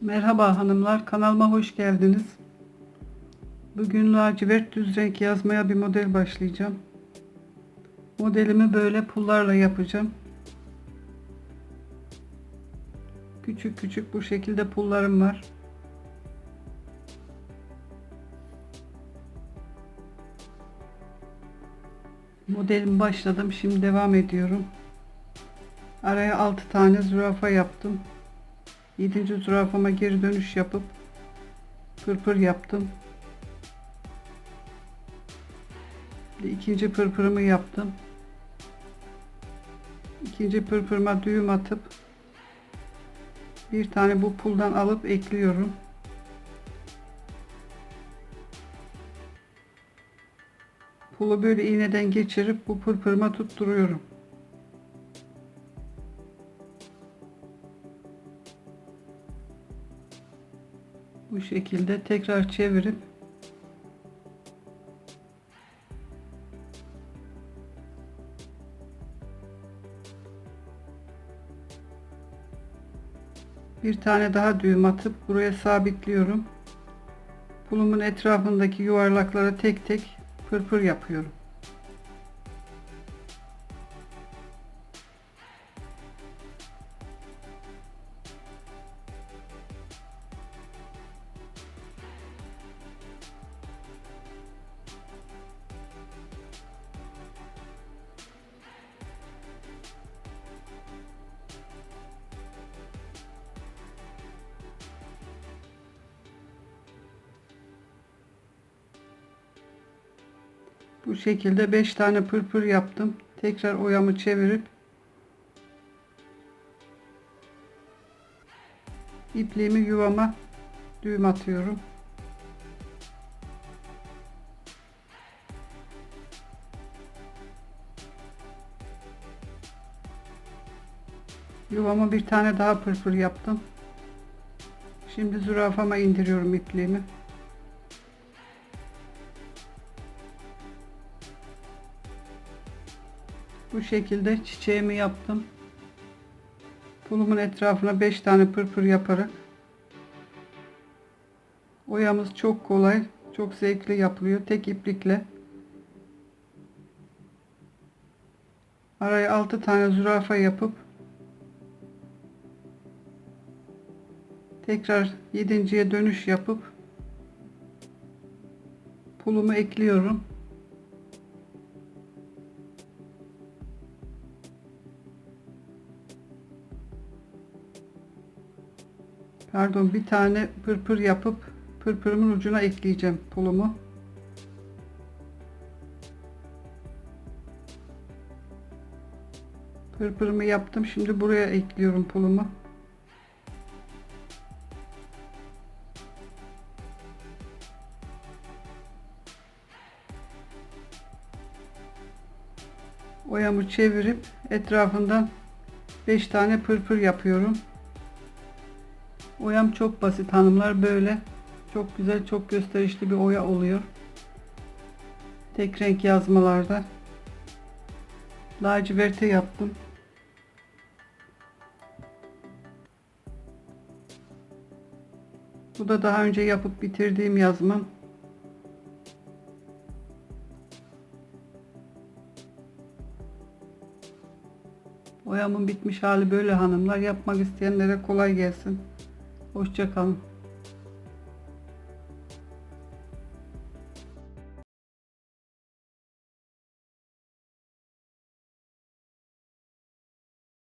Merhaba hanımlar, kanalıma hoş geldiniz. Bugün lacivert düz renk yazmaya bir model başlayacağım. Modelimi böyle pullarla yapacağım. Küçük küçük bu şekilde pullarım var. Modelimi başladım, şimdi devam ediyorum. Araya 6 tane zürafa yaptım. 7. zürafama geri dönüş yapıp pırpır yaptım. İkinci pırpırımı yaptım. İkinci pırpırıma düğüm atıp bir tane bu puldan alıp ekliyorum. Pulu böyle iğneden geçirip bu pırpırıma tutturuyorum. Bu şekilde tekrar çevirip bir tane daha düğüm atıp buraya sabitliyorum. Pulumun etrafındaki yuvarlaklara tek tek pırpır yapıyorum. Bu şekilde 5 tane pırpır yaptım. Tekrar oyamı çevirip ipliğimi yuvama düğüm atıyorum. Yuvama bir tane daha pırpır yaptım. Şimdi zürafama indiriyorum ipliğimi. Bu şekilde çiçeğimi yaptım. Pulumun etrafına 5 tane pırpır yaparak oyamız çok kolay, çok zevkli yapılıyor. Tek iplikle. Araya 6 tane zürafa yapıp tekrar 7.ye dönüş yapıp pulumu ekliyorum. Pardon bir tane pırpır yapıp pırpırımın ucuna ekleyeceğim pulumu. Pırpırımı yaptım. Şimdi buraya ekliyorum pulumu. Oyamı çevirip etrafından 5 tane pırpır yapıyorum. Oyam çok basit hanımlar böyle çok güzel çok gösterişli bir oya oluyor. Tek renk yazmalarda laciverte yaptım. Bu da daha önce yapıp bitirdiğim yazmam. Oyamın bitmiş hali böyle hanımlar. Yapmak isteyenlere kolay gelsin. Hoşçakalın.